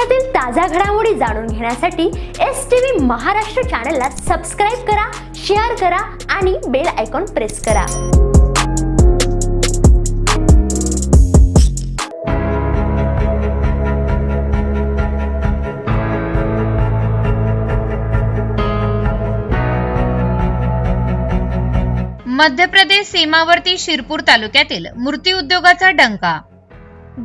देशातील ताज्या घडामोडी जाणून घेण्यासाठी एस टी व्ही महाराष्ट्र चॅनलला सबस्क्राईब करा शेअर करा आणि बेल आयकॉन प्रेस करा. मध्य प्रदेश सीमावर्ती शिरपूर तालुक्यातील मूर्ती उद्योगाचा डंका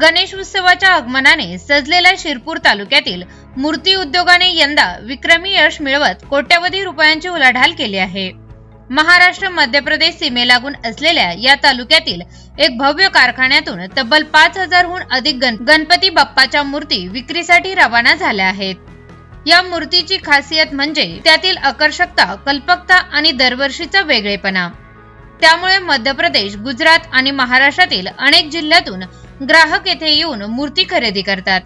गणेश उत्सवाच्या आगमनाने सजलेल्या शिरपूर तालुक्यातील मूर्ती उद्योगाने यंदा विक्रमी यश मिळवत कोट्यवधी रुपयांची उलाढाल केली आहे. महाराष्ट्र मध्य प्रदेश सीमेलागून असलेल्या या तालुक्यातील एक भव्य कारखान्यातून तब्बल पाच हजारहून अधिक गण गणपती बाप्पाच्या मूर्ती विक्रीसाठी रवाना झाल्या आहेत. या मूर्तीची खासियत म्हणजे त्यातील आकर्षकता कल्पकता आणि दरवर्षीचा वेगळेपणा. त्यामुळे मध्य प्रदेश गुजरात आणि महाराष्ट्रातील अनेक जिल्ह्यातून ग्राहक येथे येऊन मूर्ती खरेदी करतात.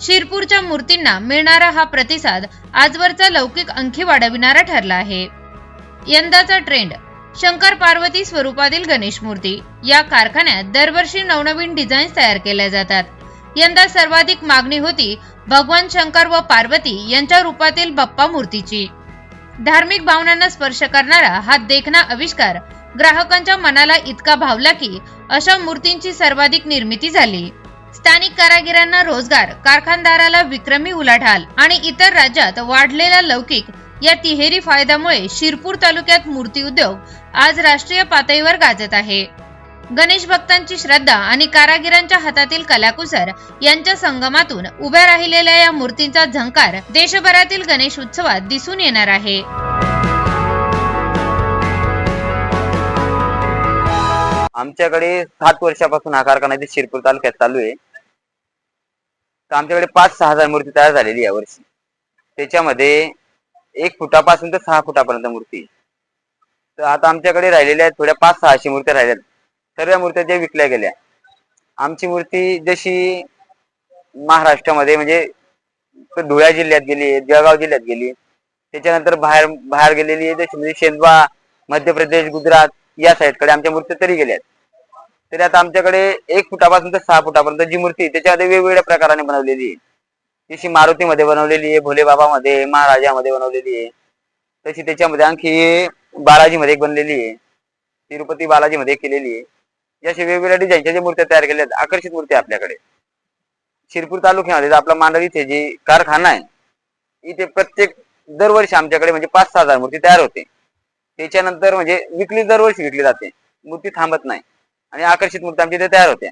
शिरपूरच्या मूर्तींना मिळणारा हा प्रतिसाद आजवरचा लौकिक अंखी वाढविणारा ठरला आहे. यंदाचा ट्रेंड शंकर पार्वती स्वरूपातील गणेश मूर्ती. या कारखान्यात दरवर्षी नवनवीन डिझाईन्स तयार केल्या जातात. यंदा सर्वाधिक मागणी होती भगवान शंकर व पार्वती यांच्या रूपातील बाप्पा मूर्तीची. धार्मिक भावनांना स्पर्श करणारा हा देखणा आविष्कार ग्राहकांच्या मनाला इतका भावला की अशा मूर्तींची सर्वाधिक निर्मिती झाली. स्थानिक कारागिरांना रोजगार कारखानदाराला विक्रमी उलाढाल आणि इतर राज्यात वाढलेला लौकिक या तिहेरी फायद्यामुळे शिरपूर तालुक्यात मूर्ती उद्योग आज राष्ट्रीय पातळीवर गाजत आहे. गणेश भक्तांची श्रद्धा आणि कारागिरांच्या हातातील कलाकुसर यांच्या संगमातून उभ्या राहिलेल्या या मूर्तींचा झंकार देशभरातील गणेश उत्सवात दिसून येणार आहे. आमच्याकडे सात वर्षापासून हा कारखाना इथे शिरपूर तालुक्यात चालू आहे. तर आमच्याकडे पाच सहा हजार मूर्ती तयार झालेली या वर्षी त्याच्यामध्ये एक फुटापासून तर सहा फुटापर्यंत मूर्ती तर आता आमच्याकडे राहिलेल्या थोड्या पाच सहाशे मूर्त्या राहिल्या सर्व मूर्त्या ज्या विकल्या गेल्या. आमची मूर्ती जशी महाराष्ट्रामध्ये म्हणजे धुळ्या जिल्ह्यात गेली जळगाव जिल्ह्यात गेली त्याच्यानंतर बाहेर बाहेर गेलेली आहे जशी म्हणजे शेंदवा मध्य प्रदेश गुजरात या साईडकडे आमच्या मूर्त्या तरी गेल्यात. तरी आता आमच्याकडे एक फुटापासून ते सहा फुटापर्यंत जी मूर्ती आहे, त्याच्यामध्ये वेगवेगळ्या प्रकाराने बनवलेली आहे. जशी मारुतीमध्ये बनवलेली आहे भोले बाबामध्ये महाराजामध्ये बनवलेली आहे. तशी त्याच्यामध्ये आणखी बालाजीमध्ये एक बनलेली आहे. तिरुपती बालाजीमध्ये केलेली आहे. या अशा वेगवेगळ्या डिझाईनच्या ज्या मूर्त्या तयार केल्या आहेत आकर्षित मूर्ती आपल्याकडे. शिरपूर तालुक्यामध्ये आपला मांडव इथे कारखाना आहे इथे प्रत्येक दरवर्षी आमच्याकडे म्हणजे पाच सहा हजार मूर्ती तयार होते. त्याच्यानंतर म्हणजे विकली दरवर्षी विकली जाते. मूर्ती थांबत नाही. आणि आकर्षित मूर्ती आमच्या इथे तयार होते.